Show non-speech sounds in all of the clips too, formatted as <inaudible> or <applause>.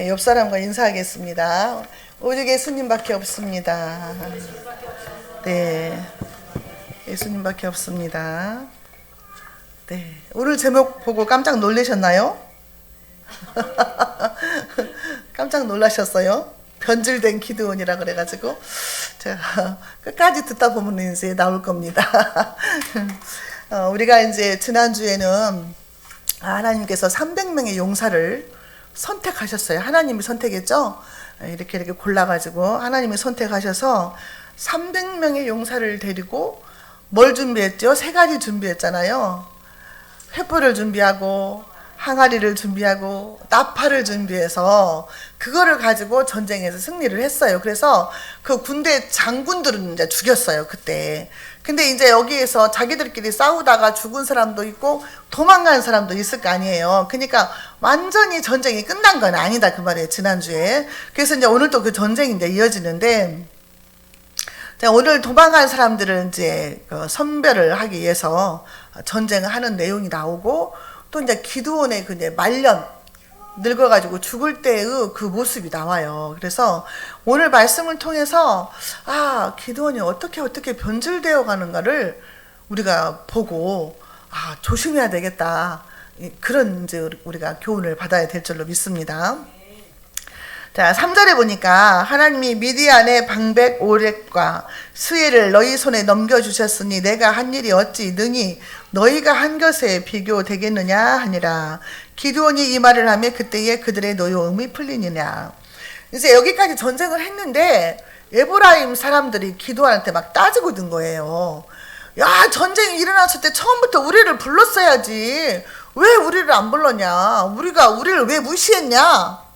네, 옆 사람과 인사하겠습니다. 오직 예수님밖에 없습니다. 네, 예수님밖에 없습니다. 네, 오늘 제목 보고 깜짝 놀라셨나요? <laughs> 깜짝 놀라셨어요? 변질된 기드온이라 그래가지고 제가 끝까지 듣다 보면 이제 나올 겁니다. <laughs> 어, 우리가 이제 지난 주에는 하나님께서 300명의 용사를 선택하셨어요. 하나님이 선택했죠. 이렇게 이렇게 골라가지고 하나님이 선택하셔서 300명의 용사를 데리고 뭘 준비했죠? 세 가지 준비했잖아요. 횃불을 준비하고 항아리를 준비하고 나팔을 준비해서 그거를 가지고 전쟁에서 승리를 했어요. 그래서 그 군대 장군들은 이제 죽였어요 그때. 근데 이제 여기에서 자기들끼리 싸우다가 죽은 사람도 있고 도망간 사람도 있을 거 아니에요. 그러니까 완전히 전쟁이 끝난 건 아니다 그 말이에요 지난주에. 그래서 이제 오늘 또 그 전쟁이 이제 이어지는데. 자, 오늘 도망간 사람들을 이제 그 선별을 하기 위해서 전쟁을 하는 내용이 나오고 또 이제 기드온의 그 이제 말년 늙어가지고 죽을 때의 그 모습이 나와요. 그래서 오늘 말씀을 통해서 아 기드온이 어떻게 어떻게 변질되어 가는가를 우리가 보고 아 조심해야 되겠다 그런 이제 우리가 교훈을 받아야 될 줄로 믿습니다. 자, 3절에 보니까 하나님이 미디안의 방백 오렉과 수혜를 너희 손에 넘겨주셨으니 내가 한 일이 어찌 능히 너희가 한 것에 비교되겠느냐 하니라. 기드온이 이 말을 하며 그때에 그들의 노여움이 풀리느냐. 이제 여기까지 전쟁을 했는데 에브라임 사람들이 기도한테 막 따지고 든 거예요. 야, 전쟁이 일어났을 때 처음부터 우리를 불렀어야지. 왜 우리를 안 불렀냐? 우리가 우리를 왜 무시했냐?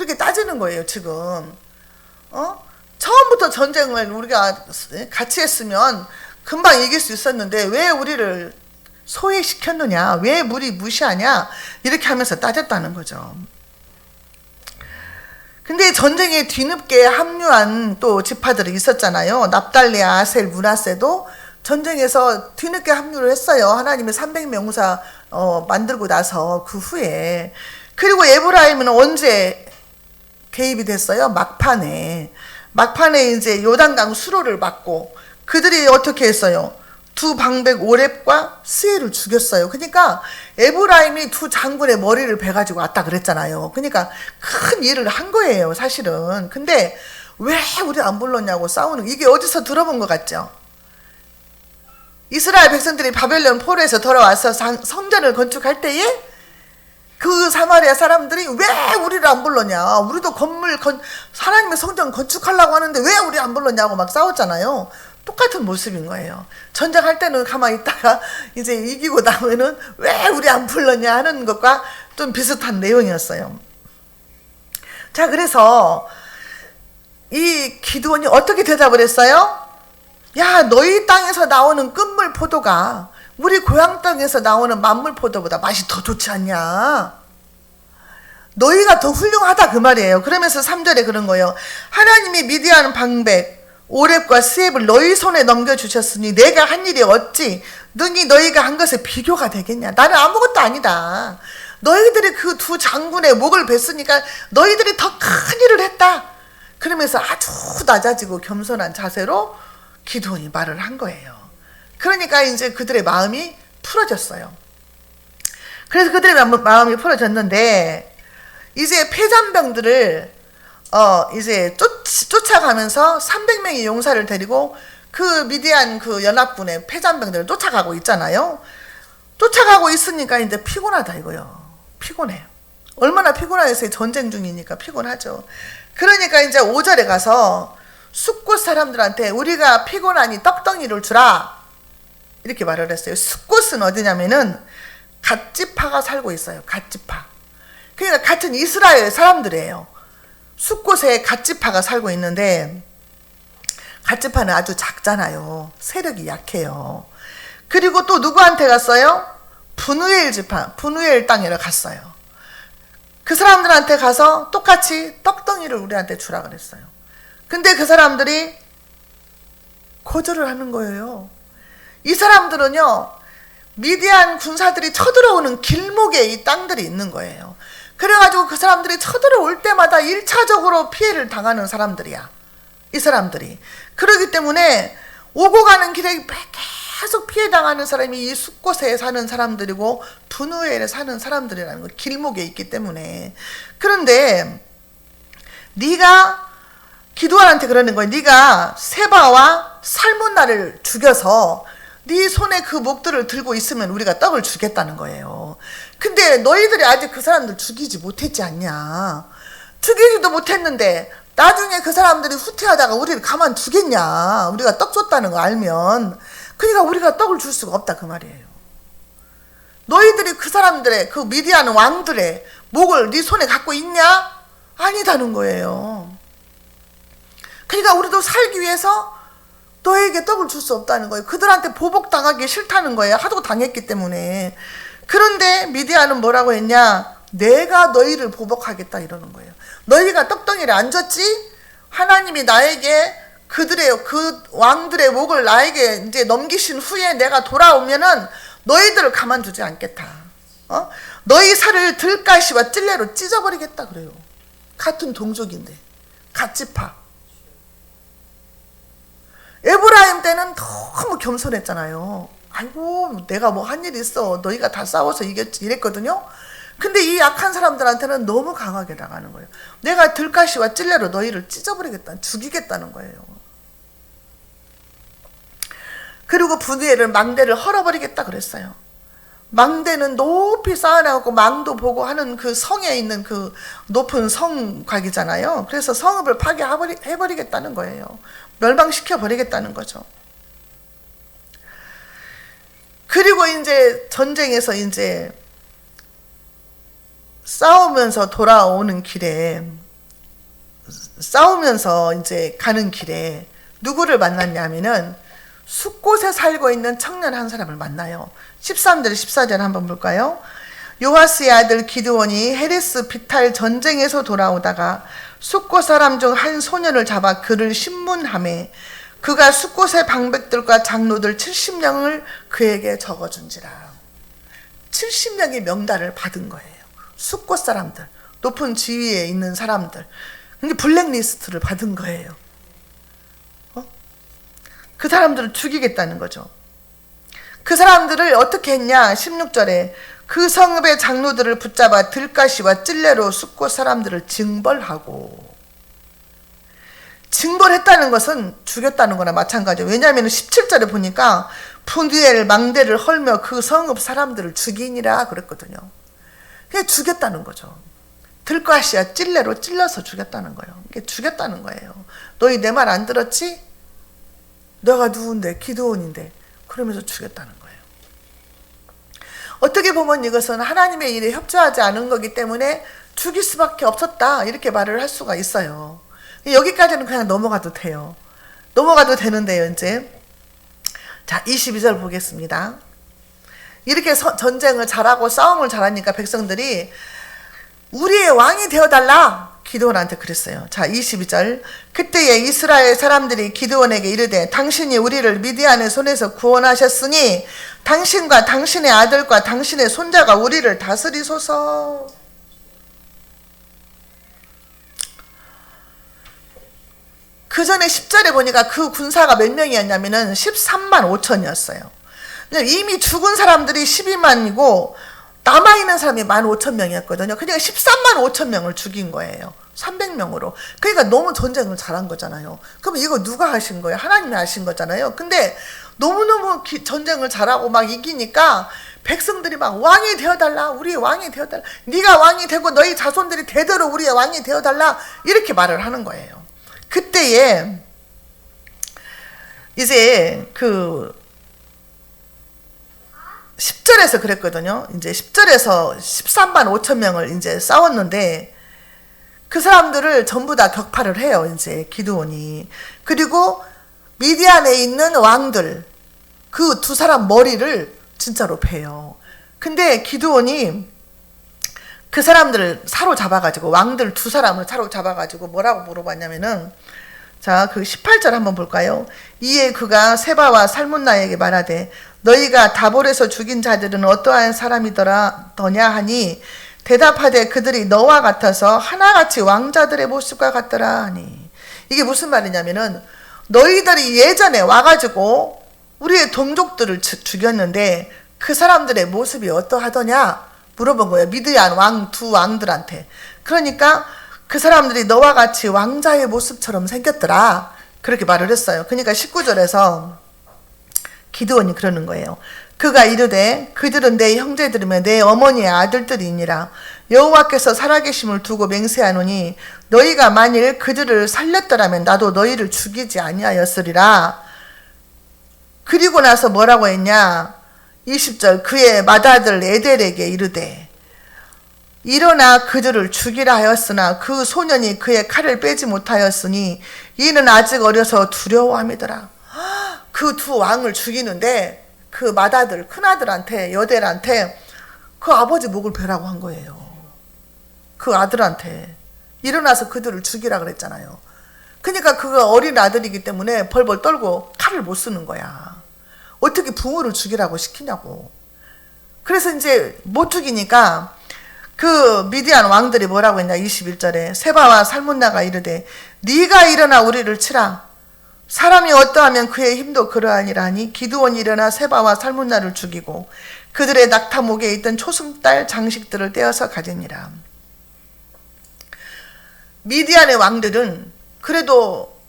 그렇게 따지는 거예요, 지금. 어? 처음부터 전쟁을 우리가 같이 했으면 금방 이길 수 있었는데 왜 우리를 소외시켰느냐? 왜 우리 무시하냐? 이렇게 하면서 따졌다는 거죠. 근데 전쟁에 뒤늦게 합류한 또 지파들이 있었잖아요. 납달리, 아셀, 문하세도 전쟁에서 뒤늦게 합류를 했어요. 하나님의 300명사 어, 만들고 나서 그 후에. 그리고 에브라임은 언제 개입이 됐어요. 막판에. 막판에 이제 요단강 수로를 막고 그들이 어떻게 했어요? 두 방백 오랩과 스에를 죽였어요. 그러니까 에브라임이 두 장군의 머리를 베가지고 왔다 그랬잖아요. 그러니까 큰 일을 한 거예요, 사실은. 근데 왜 우리 안 불렀냐고 싸우는 이게 어디서 들어본 것 같죠? 이스라엘 백성들이 바벨론 포로에서 돌아와서 성전을 건축할 때에 그 사마리아 사람들이 왜 우리를 안 불렀냐? 우리도 건물 건 하나님의 성전 건축하려고 하는데 왜 우리 안 불렀냐고 막 싸웠잖아요. 똑같은 모습인 거예요. 전쟁할 때는 가만히 있다가 <laughs> 이제 이기고 나면은 왜 우리 안 불렀냐 하는 것과 좀 비슷한 내용이었어요. 자, 그래서 이 기도원이 어떻게 대답을 했어요? 야, 너희 땅에서 나오는 끝물 포도가 우리 고향 땅에서 나오는 만물 포도보다 맛이 더 좋지 않냐? 너희가 더 훌륭하다 그 말이에요. 그러면서 3절에 그런 거예요. 하나님이 미디안 방백 오랩과 스앱을 너희 손에 넘겨주셨으니 내가 한 일이 어찌 능히 너희가 한 것에 비교가 되겠냐. 나는 아무것도 아니다. 너희들이 그 두 장군의 목을 뱄으니까 너희들이 더 큰 일을 했다. 그러면서 아주 낮아지고 겸손한 자세로 기도원이 말을 한 거예요. 그러니까 이제 그들의 마음이 풀어졌어요. 그래서 그들의 마음이 풀어졌는데 이제 폐잔병들을 어 이제 쫓, 쫓아가면서 300명의 용사를 데리고 그 미디안 그 연합군의 폐잔병들을 쫓아가고 있잖아요. 쫓아가고 있으니까 이제 피곤하다 이거요. 피곤해요. 얼마나 피곤하겠어요. 전쟁 중이니까 피곤하죠. 그러니까 이제 5절에 가서 숫곳 사람들한테 우리가 피곤하니 떡덩이를 주라. 이렇게 말을 했어요. 숫곳은 어디냐면은 갓지파가 살고 있어요. 갓지파. 그러니까 같은 이스라엘 사람들이에요. 숫곳에 갓지파가 살고 있는데 갓지파는 아주 작잖아요. 세력이 약해요. 그리고 또 누구한테 갔어요? 분우엘 지파, 분우엘 땅에 갔어요. 그 사람들한테 가서 똑같이 떡덩이를 우리한테 주라 그랬어요. 근데 그 사람들이 거절을 하는 거예요. 이 사람들은요, 미디안 군사들이 쳐들어오는 길목에 이 땅들이 있는 거예요. 그래가지고 그 사람들이 쳐들어올 때마다 1차적으로 피해를 당하는 사람들이야. 이 사람들이. 그러기 때문에 오고 가는 길에 계속 피해 당하는 사람이 이 숲곳에 사는 사람들이고 분우엘에 사는 사람들이라는 거 길목에 있기 때문에 그런데 네가 기도원한테 그러는 거야. 네가 세바와 살문나를 죽여서 네 손에 그 목들을 들고 있으면 우리가 떡을 주겠다는 거예요. 근데 너희들이 아직 그 사람들 죽이지 못했지 않냐? 죽이지도 못했는데 나중에 그 사람들이 후퇴하다가 우리를 가만 두겠냐? 우리가 떡 줬다는 거 알면 그러니까 우리가 떡을 줄 수가 없다 그 말이에요. 너희들이 그 사람들의 그 미디안 왕들의 목을 네 손에 갖고 있냐? 아니다는 거예요. 그러니까 우리도 살기 위해서 너에게 떡을 줄 수 없다는 거예요. 그들한테 보복당하기 싫다는 거예요. 하도 당했기 때문에. 그런데 미디안은 뭐라고 했냐? 내가 너희를 보복하겠다 이러는 거예요. 너희가 떡덩이를 안 줬지? 하나님이 나에게 그들의 그 왕들의 목을 나에게 이제 넘기신 후에 내가 돌아오면은 너희들을 가만두지 않겠다. 어? 너희 살을 들가시와 찔레로 찢어버리겠다 그래요. 같은 동족인데 같이 파. 에브라임 때는 너무 겸손했잖아요. 아이고 내가 뭐 한 일 있어 너희가 다 싸워서 이겼지 이랬거든요. 근데 이 약한 사람들한테는 너무 강하게 나가는 거예요. 내가 들가시와 찔레로 너희를 찢어버리겠다, 죽이겠다는 거예요. 그리고 분위를 망대를 헐어버리겠다 그랬어요. 망대는 높이 쌓아나가고 망도 보고 하는 그 성에 있는 그 높은 성곽이잖아요. 그래서 성읍을 파괴해버리겠다는 거예요. 멸망시켜 버리겠다는 거죠. 그리고 이제 전쟁에서 이제 싸우면서 돌아오는 길에 싸우면서 이제 가는 길에 누구를 만났냐면은 숲곳에 살고 있는 청년 한 사람을 만나요. 13절 14절 한번 볼까요? 요하스의 아들 기드원이 헤레스 비탈 전쟁에서 돌아오다가 숲곳 사람 중 한 소년을 잡아 그를 신문함에 그가 숲곳의 방백들과 장로들 70명을 그에게 적어준지라. 70명의 명단을 받은 거예요. 숲곳 사람들, 높은 지위에 있는 사람들, 이게 블랙리스트를 받은 거예요. 어? 그 사람들을 죽이겠다는 거죠. 그 사람들을 어떻게 했냐? 16절에 그 성읍의 장로들을 붙잡아 들가시와 찔레로 숲곳 사람들을 징벌하고 징벌했다는 것은 죽였다는 거나 마찬가지예요. 왜냐하면 17절에 보니까 푼디엘 망대를 헐며 그 성읍 사람들을 죽이니라 그랬거든요. 그냥 죽였다는 거죠. 들가시야 찔레로 찔러서 죽였다는 거예요. 이게 죽였다는 거예요. 너희 내 말 안 들었지? 너가 누군데? 기도원인데. 그러면서 죽였다는 거예요. 어떻게 보면 이것은 하나님의 일에 협조하지 않은 거기 때문에 죽일 수밖에 없었다. 이렇게 말을 할 수가 있어요. 여기까지는 그냥 넘어가도 돼요. 넘어가도 되는데요, 이제. 자, 22절 보겠습니다. 이렇게 서, 전쟁을 잘하고 싸움을 잘하니까 백성들이 우리의 왕이 되어달라 기드원한테 그랬어요. 자, 22절. 그때에 이스라엘 사람들이 기드원에게 이르되 당신이 우리를 미디안의 손에서 구원하셨으니 당신과 당신의 아들과 당신의 손자가 우리를 다스리소서. 그 전에 10절에 보니까 그 군사가 몇 명이었냐면은 13만 5천이었어요. 이미 죽은 사람들이 12만이고 남아있는 사람이 1만 5천 명이었거든요. 그러니까 13만 5천 명을 죽인 거예요. 300명으로. 그러니까 너무 전쟁을 잘한 거잖아요. 그럼 이거 누가 하신 거예요? 하나님이 하신 거잖아요. 근데 너무너무 기, 전쟁을 잘하고 막 이기니까 백성들이 막 왕이 되어달라. 우리의 왕이 되어달라. 네가 왕이 되고 너희 자손들이 대대로 우리의 왕이 되어달라. 이렇게 말을 하는 거예요. 그때에 이제 그 10절에서 그랬거든요. 이제 10절에서 13만 5천 명을 이제 싸웠는데 그 사람들을 전부 다 격파를 해요. 이제 기드온이. 그리고 미디안에 있는 왕들 그 두 사람 머리를 진짜로 베요. 근데 기드온이 그 사람들을 사로잡아가지고 왕들 두 사람을 사로잡아가지고 뭐라고 물어봤냐면은 자, 그 18절 한번 볼까요? 이에 그가 세바와 살문나에게 말하되 너희가 다볼에서 죽인 자들은 어떠한 사람이더라 더냐 하니 대답하되 그들이 너와 같아서 하나같이 왕자들의 모습과 같더라 하니 이게 무슨 말이냐면은 너희들이 예전에 와가지고 우리의 동족들을 주- 죽였는데 그 사람들의 모습이 어떠하더냐 물어본 거예요. 미드얀 왕 두 왕들한테. 그러니까 그 사람들이 너와 같이 왕자의 모습처럼 생겼더라. 그렇게 말을 했어요. 그러니까 19절에서 기드원이 그러는 거예요. 그가 이르되 그들은 내 형제들이며 내 어머니의 아들들이니라 여호와께서 살아계심을 두고 맹세하노니 너희가 만일 그들을 살렸더라면 나도 너희를 죽이지 아니하였으리라. 그리고 나서 뭐라고 했냐? 20절 그의 맏아들 에델에게 이르되 일어나 그들을 죽이라 하였으나 그 소년이 그의 칼을 빼지 못하였으니 이는 아직 어려서 두려워함이더라. 그 두 왕을 죽이는데 그 맏아들 큰아들한테 여델한테 그 아버지 목을 베라고 한 거예요. 그 아들한테 일어나서 그들을 죽이라 그랬잖아요. 그러니까 그가 어린 아들이기 때문에 벌벌 떨고 칼을 못 쓰는 거야. 어떻게 부모를 죽이라고 시키냐고. 그래서 이제 못 죽이니까 그 미디안 왕들이 뭐라고 했냐 21절에. 세바와 살문나가 이르되 네가 일어나 우리를 치라. 사람이 어떠하면 그의 힘도 그러하니라 하니 기드온이 일어나 세바와 살문나를 죽이고 그들의 낙타목에 있던 초승달 장식들을 떼어서 가지니라. 미디안의 왕들은 그래도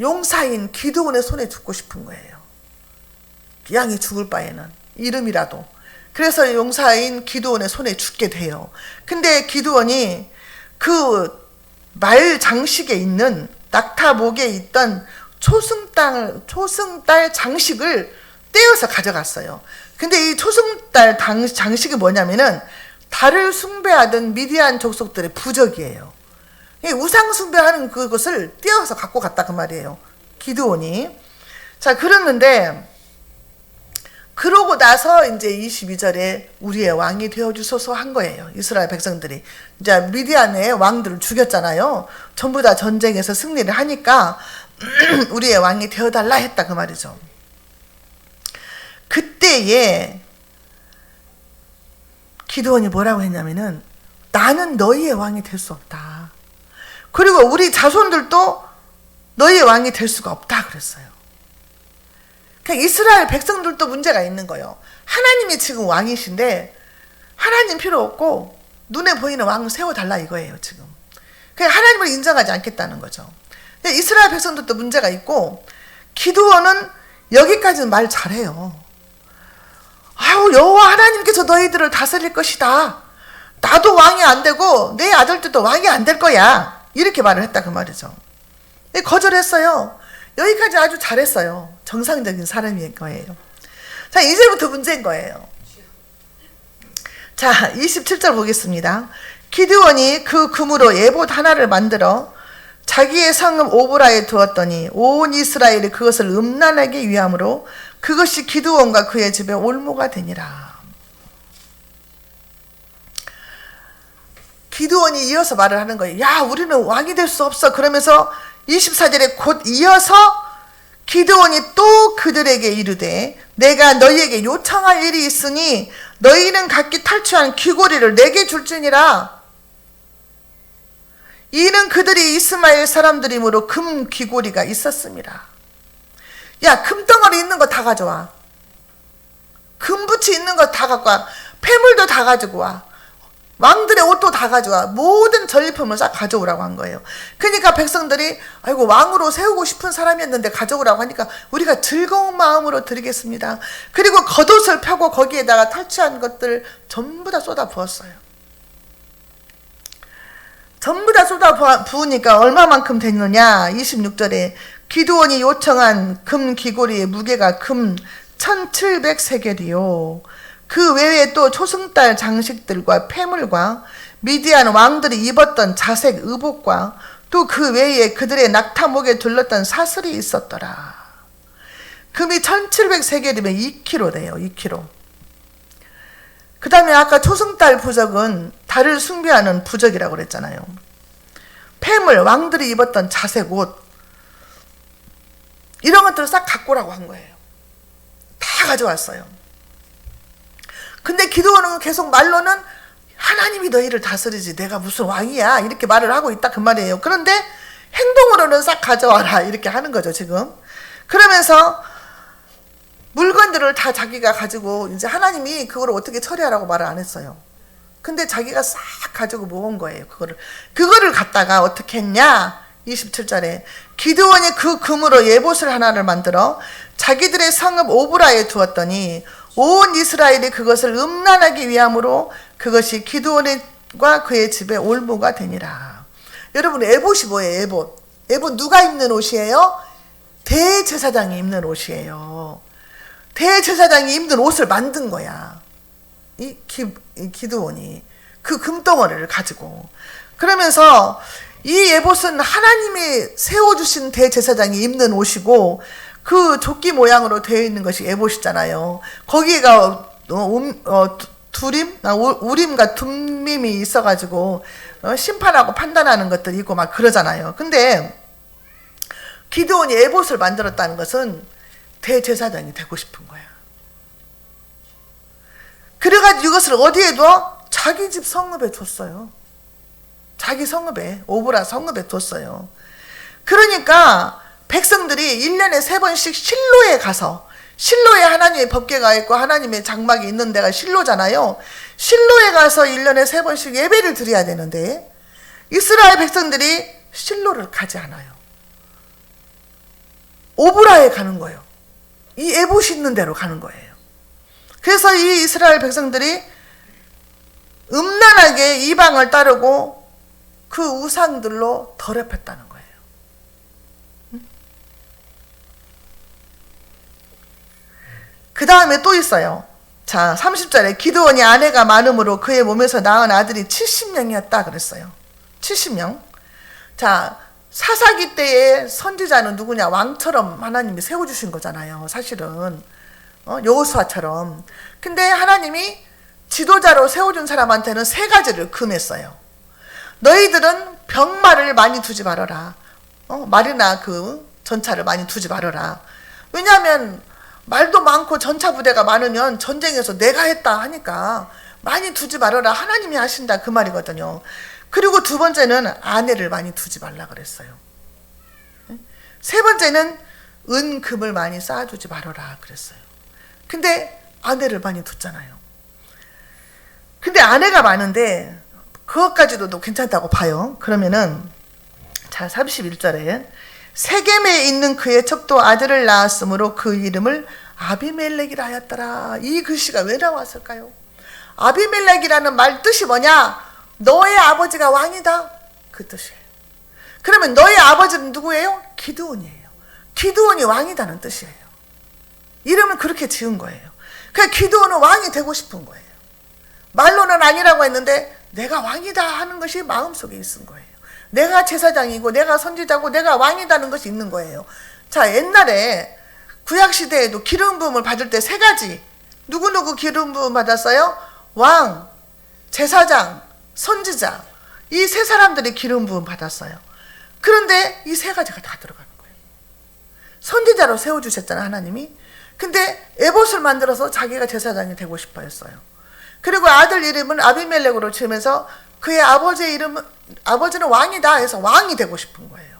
용사인 기드온의 손에 죽고 싶은 거예요. 양이 죽을 바에는 이름이라도 그래서 용사인 기드온의 손에 죽게 돼요. 근데 기드온이 그 말 장식에 있는 낙타 목에 있던 초승달 초승달 장식을 떼어서 가져갔어요. 근데 이 초승달 당- 장식이 뭐냐면은 달을 숭배하던 미디안 족속들의 부적이에요. 이 우상 숭배하는 그것을 떼어서 갖고 갔다 그 말이에요. 기드온이. 자, 그랬는데 그러고 나서 이제 22절에 우리의 왕이 되어 주소서 한 거예요. 이스라엘 백성들이. 이제 미디안의 왕들을 죽였잖아요. 전부 다 전쟁에서 승리를 하니까 <clears throat> 우리의 왕이 되어 달라 했다 그 말이죠. 그때에 기도원이 뭐라고 했냐면은 나는 너희의 왕이 될 수 없다. 그리고 우리 자손들도 너희의 왕이 될 수가 없다 그랬어요. 그냥 이스라엘 백성들도 문제가 있는 거예요. 하나님이 지금 왕이신데 하나님 필요 없고 눈에 보이는 왕을 세워달라 이거예요 지금. 그냥 하나님을 인정하지 않겠다는 거죠. 이스라엘 백성들도 문제가 있고 기드원은 여기까지는 말 잘해요. 아유 여호와 하나님께서 너희들을 다스릴 것이다. 나도 왕이 안 되고 내 아들들도 왕이 안 될 거야. 이렇게 말을 했다 그 말이죠. 근데 거절했어요. 여기까지 아주 잘했어요. 정상적인 사람일 거예요. 자, 이제부터 문제인 거예요. 자, 27절 보겠습니다. 기드원이 그 금으로 예봇 하나를 만들어 자기의 성읍 오브라에 두었더니 온 이스라엘이 그것을 음란하게 위함으로 그것이 기드원과 그의 집에 올무가 되니라. 기드원이 이어서 말을 하는 거예요. 야, 우리는 왕이 될 수 없어. 그러면서 24절에 곧 이어서 기드원이 또 그들에게 이르되 내가 너희에게 요청할 일이 있으니 너희는 각기 탈취한 귀고리를 내게 줄지니라. 이는 그들이 이스마엘 사람들이므로 금 귀고리가 있었습니다. 야, 금덩어리 있는 거 다 가져와. 금붙이 있는 거 다 갖고 와. 폐물도 다 가지고 와. 왕들의 옷도 다 가져와. 모든 전리품을 싹 가져오라고 한 거예요. 그러니까 백성들이 아이고 왕으로 세우고 싶은 사람이었는데 가져오라고 하니까 우리가 즐거운 마음으로 드리겠습니다. 그리고 겉옷을 펴고 거기에다가 탈취한 것들 전부 다 쏟아 부었어요. 전부 다 쏟아 부으니까 얼마만큼 됐느냐? 26절에 기드원이 요청한 금 귀고리의 무게가 금 1700세겔이요. 그 외에 또 초승달 장식들과 폐물과 미디안 왕들이 입었던 자색 의복과 또 그 외에 그들의 낙타목에 둘렀던 사슬이 있었더라. 금이 1700세겔이면 2kg 돼요. 2kg. 그 다음에 아까 초승달 부적은 달을 숭배하는 부적이라고 그랬잖아요. 폐물, 왕들이 입었던 자색 옷, 이런 것들을 싹 갖고 오라고 한 거예요. 다 가져왔어요. 근데 기도원은 계속 말로는 하나님이 너희를 다스리지 내가 무슨 왕이야 이렇게 말을 하고 있다 그 말이에요. 그런데 행동으로는 싹 가져와라 이렇게 하는 거죠 지금. 그러면서 물건들을 다 자기가 가지고 이제 하나님이 그걸 어떻게 처리하라고 말을 안 했어요. 근데 자기가 싹 가지고 모은 거예요. 그거를 그거를 갖다가 어떻게 했냐? 27절에 기드원이 그 금으로 예봇을 하나를 만들어 자기들의 성읍 오브라에 두었더니 온 이스라엘이 그것을 음란하기 위함으로 그것이 기드원과 그의 집에 올무가 되니라. 여러분 에봇이 뭐예요? 에봇. 에봇 누가 입는 옷이에요? 대제사장이 입는 옷이에요. 대제사장이 입는 옷을 만든 거야. 이, 기, 이 기드온이 그 금덩어리를 가지고 그러면서 이 예봇은 하나님이 세워주신 대제사장이 입는 옷이고 그 조끼 모양으로 되어 있는 것이 예봇이잖아요. 거기가 어, 음, 어, 두- 두림, 아, 우- 우림과 둠림이 있어가지고 어, 심판하고 판단하는 것들이 있고 막 그러잖아요. 근데 기드온이 예봇을 만들었다는 것은 대제사장이 되고 싶은 거야. 그래가지고 이것을 어디에 둬? 자기 집 성읍에 줬어요. 자기 성읍에, 오브라 성읍에 뒀어요. 그러니까 백성들이 1년에 세 번씩 실로에 가서 실로에 하나님의 법궤가 있고 하나님의 장막이 있는 데가 실로잖아요. 실로에 가서 1년에 세 번씩 예배를 드려야 되는데 이스라엘 백성들이 실로를 가지 않아요. 오브라에 가는 거예요. 이 에봇이 있는 데로 가는 거예요. 그래서 이 이스라엘 백성들이 음란하게 이방을 따르고 그 우상들로 더럽혔다는 거예요. 그 다음에 또 있어요. 자, 30절에 기드원이 아내가 많음으로 그의 몸에서 낳은 아들이 70명이었다 그랬어요. 70명. 자, 사사기 때의 선지자는 누구냐? 왕처럼 하나님이 세워주신 거잖아요. 사실은. 어, 여호수아처럼. 근데 하나님이 지도자로 세워준 사람한테는 세 가지를 금했어요. 너희들은 병마를 많이 두지 말아라. 어, 말이나 그 전차를 많이 두지 말아라. 왜냐하면 말도 많고 전차 부대가 많으면 전쟁에서 내가 했다 하니까 많이 두지 말아라. 하나님이 하신다 그 말이거든요. 그리고 두 번째는 아내를 많이 두지 말라 그랬어요. 세 번째는 은, 금을 많이 쌓아두지 말아라 그랬어요. 근데 아내를 많이 뒀잖아요. 근데 아내가 많은데 그것까지도 괜찮다고 봐요. 그러면은 자 31절에 세겜에 있는 그의 첩도 아들을 낳았으므로 그 이름을 아비멜렉이라 하였더라. 이 글씨가 왜 나왔을까요? 아비멜렉이라는 말 뜻이 뭐냐? 너의 아버지가 왕이다. 그 뜻이에요. 그러면 너의 아버지는 누구예요? 기드온이에요. 기드온이 왕이다는 뜻이에요. 이름을 그렇게 지은 거예요. 그 기드온은 왕이 되고 싶은 거예요. 말로는 아니라고 했는데 내가 왕이다 하는 것이 마음속에 있은 거예요. 내가 제사장이고 내가 선지자고 내가 왕이다는 것이 있는 거예요. 자, 옛날에 구약 시대에도 기름 부음을 받을 때 세 가지 누구누구 기름 부음 받았어요? 왕, 제사장, 선지자. 이 세 사람들이 기름 부음 받았어요. 그런데 이 세 가지가 다 들어가는 거예요. 선지자로 세워 주셨잖아, 하나님이. 근데 에봇을 만들어서 자기가 제사장이 되고 싶어 했어요. 그리고 아들 이름은 아비멜렉으로 지으면서 그의 아버지의 이름은 아버지는 왕이다 해서 왕이 되고 싶은 거예요.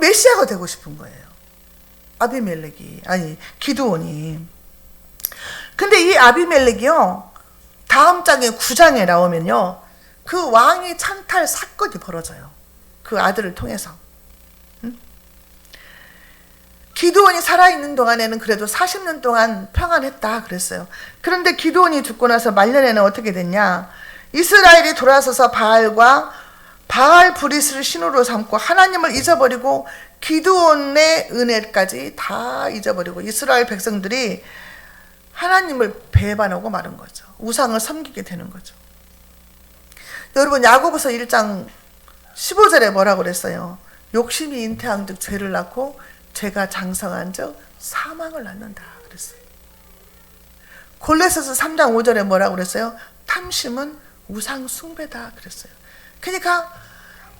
메시아가 되고 싶은 거예요. 아비멜렉이 아니 기드온이. 근데 이 아비멜렉이요 다음 장에 9장에 나오면요 그 왕이 찬탈 사건이 벌어져요. 그 아들을 통해서. 기드온이 살아있는 동안에는 그래도 40년 동안 평안했다 그랬어요. 그런데 기드온이 죽고 나서 말년에는 어떻게 됐냐? 이스라엘이 돌아서서 바알과 바알 브리스를 신으로 삼고 하나님을 잊어버리고 기드온의 은혜까지 다 잊어버리고 이스라엘 백성들이 하나님을 배반하고 마는 거죠. 우상을 섬기게 되는 거죠. 여러분 야고보서 1장 15절에 뭐라고 그랬어요? 욕심이 잉태한 즉 죄를 낳고 죄가 장성한 즉 사망을 낳는다 그랬어요. 골레서서 3장 5절에 뭐라고 그랬어요? 탐심은 우상 숭배다 그랬어요. 그러니까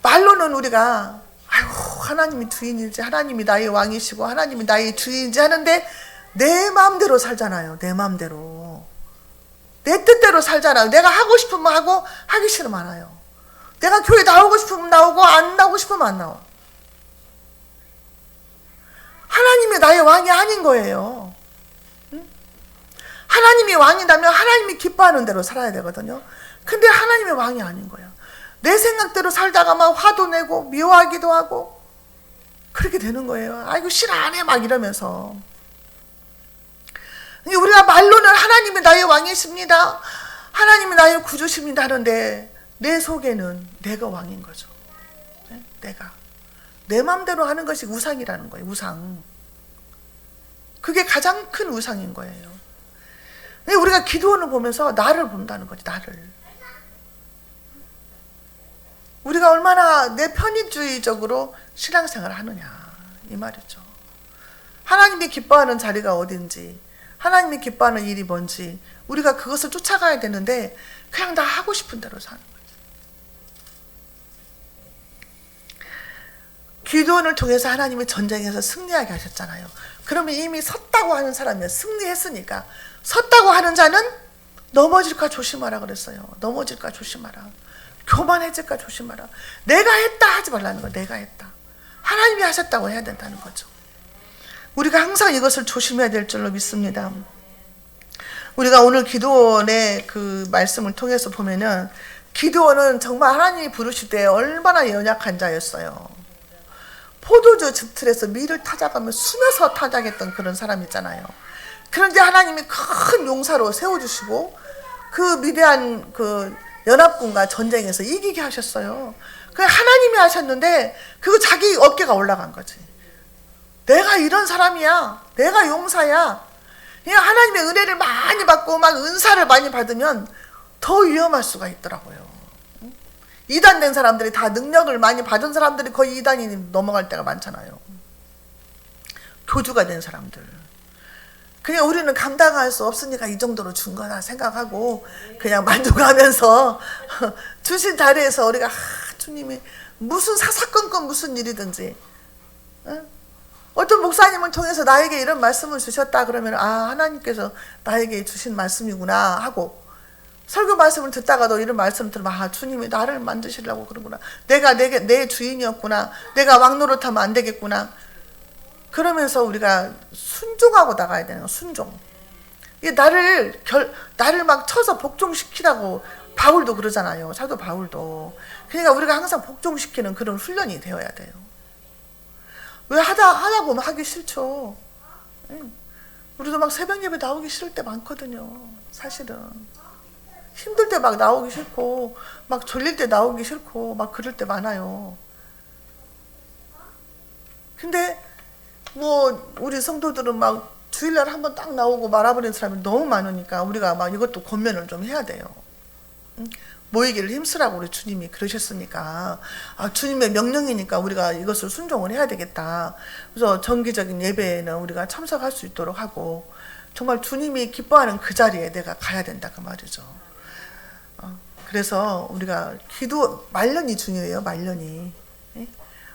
말로는 우리가 아이고 하나님이 주인이지 하나님이 나의 왕이시고 하나님이 나의 주인이지 하는데 내 마음대로 살잖아요. 내 마음대로. 내 뜻대로 살잖아요. 내가 하고 싶으면 하고 하기 싫으면 안 와요. 내가 교회 나오고 싶으면 나오고 안 나오고 싶으면 안 나와. 하나님이 나의 왕이 아닌 거예요. 응? 하나님이 왕이라면 하나님이 기뻐하는 대로 살아야 되거든요. 근데 하나님의 왕이 아닌 거야. 내 생각대로 살다가 막 화도 내고 미워하기도 하고 그렇게 되는 거예요. 아이고 싫어 안 해 막 이러면서 우리가 말로는 하나님이 나의 왕이십니다. 하나님이 나의 구주십니다 하는데 내 속에는 내가 왕인 거죠. 네? 내가 내 마음대로 하는 것이 우상이라는 거예요. 우상. 그게 가장 큰 우상인 거예요. 우리가 기도원을 보면서 나를 본다는 거지. 나를. 우리가 얼마나 내 편의주의적으로 신앙생활을 하느냐 이 말이죠. 하나님이 기뻐하는 자리가 어딘지, 하나님이 기뻐하는 일이 뭔지 우리가 그것을 쫓아가야 되는데 그냥 나 하고 싶은 대로 사는 거지. 기도원을 통해서 하나님이 전쟁에서 승리하게 하셨잖아요. 그러면 이미 섰다고 하는 사람이 승리했으니까 섰다고 하는 자는 넘어질까 조심하라 그랬어요. 넘어질까 조심하라. 교만해질까 조심하라. 내가 했다 하지 말라는 거야. 내가 했다. 하나님이 하셨다고 해야 된다는 거죠. 우리가 항상 이것을 조심해야 될 줄로 믿습니다. 우리가 오늘 기도원의 그 말씀을 통해서 보면은 기도원은 정말 하나님이 부르실 때 얼마나 연약한 자였어요. 포도주 즙틀에서 밀을 타작하며 숨어서 타작했던 그런 사람 있잖아요. 그런데 하나님이 큰 용사로 세워주시고 그 위대한 그 연합군과 전쟁에서 이기게 하셨어요. 그 하나님이 하셨는데 그거 자기 어깨가 올라간 거지. 내가 이런 사람이야. 내가 용사야. 그냥 하나님의 은혜를 많이 받고 막 은사를 많이 받으면 더 위험할 수가 있더라고요. 이단된 사람들이 다 능력을 많이 받은 사람들이 거의 이단이 넘어갈 때가 많잖아요. 교주가 된 사람들. 그냥 우리는 감당할 수 없으니까 이 정도로 준 거다 생각하고 그냥 만족하면서 <laughs> 주신 자리에서 우리가 아, 주님이 무슨 사사건건 무슨 일이든지 응? 어떤 목사님을 통해서 나에게 이런 말씀을 주셨다 그러면 아 하나님께서 나에게 주신 말씀이구나 하고 설교 말씀을 듣다가도 이런 말씀 들으면 아 주님이 나를 만드시려고 그러구나. 내가 내게 내 주인이었구나. 내가 왕노릇하면 안 되겠구나 그러면서 우리가 순종하고 나가야 되는 거 순종. 이게 나를 결 나를 막 쳐서 복종시키라고 바울도 그러잖아요. 사도 바울도. 그러니까 우리가 항상 복종시키는 그런 훈련이 되어야 돼요. 왜 하다 하다 보면 하기 싫죠. 응. 우리도 막 새벽 예배 나오기 싫을 때 많거든요. 사실은 힘들 때 막 나오기 싫고 막 졸릴 때 나오기 싫고 막 그럴 때 많아요. 근데 뭐 우리 성도들은 막 주일날 한 번 딱 나오고 말아버리는 사람이 너무 많으니까 우리가 막 이것도 권면을 좀 해야 돼요. 응? 모이기를 힘쓰라고 우리 주님이 그러셨으니까 아 주님의 명령이니까 우리가 이것을 순종을 해야 되겠다. 그래서 정기적인 예배에는 우리가 참석할 수 있도록 하고 정말 주님이 기뻐하는 그 자리에 내가 가야 된다 그 말이죠. 어, 그래서 우리가 기도 말년이 중요해요. 말년이.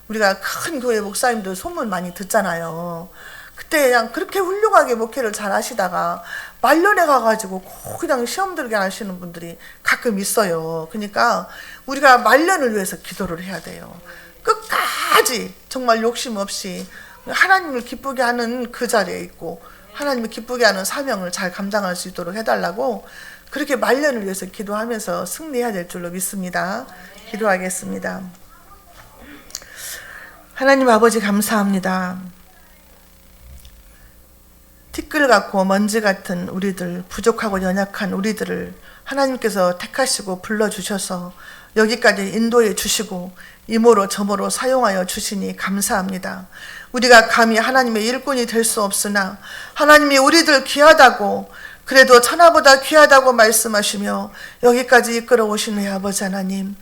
예? 우리가 큰 교회 목사님들 소문 많이 듣잖아요. 그때 그냥 그렇게 훌륭하게 목회를 잘 하시다가 말년에 가가지고 꼭 그냥 시험 들게 하시는 분들이 가끔 있어요. 그러니까 우리가 말년을 위해서 기도를 해야 돼요. 끝까지 정말 욕심 없이 하나님을 기쁘게 하는 그 자리에 있고 하나님을 기쁘게 하는 사명을 잘 감당할 수 있도록 해달라고 그렇게 말년을 위해서 기도하면서 승리해야 될 줄로 믿습니다. 기도하겠습니다. 하나님 아버지 감사합니다. 티끌 같고 먼지 같은 우리들, 부족하고 연약한 우리들을 하나님께서 택하시고 불러주셔서 여기까지 인도해 주시고 이모로 저모로 사용하여 주시니 감사합니다. 우리가 감히 하나님의 일꾼이 될 수 없으나 하나님이 우리들 귀하다고 그래도 천하보다 귀하다고 말씀하시며 여기까지 이끌어 오신 우 아버지 하나님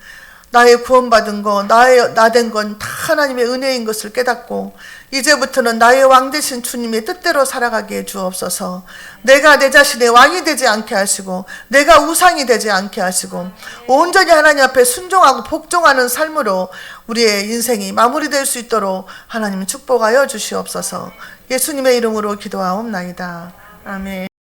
나의 구원받은 거, 나의 나 된 건 다 하나님의 은혜인 것을 깨닫고 이제부터는 나의 왕 되신 주님의 뜻대로 살아가게 해 주옵소서. 내가 내 자신의 왕이 되지 않게 하시고 내가 우상이 되지 않게 하시고 온전히 하나님 앞에 순종하고 복종하는 삶으로 우리의 인생이 마무리될 수 있도록 하나님 축복하여 주시옵소서. 예수님의 이름으로 기도하옵나이다. 아멘.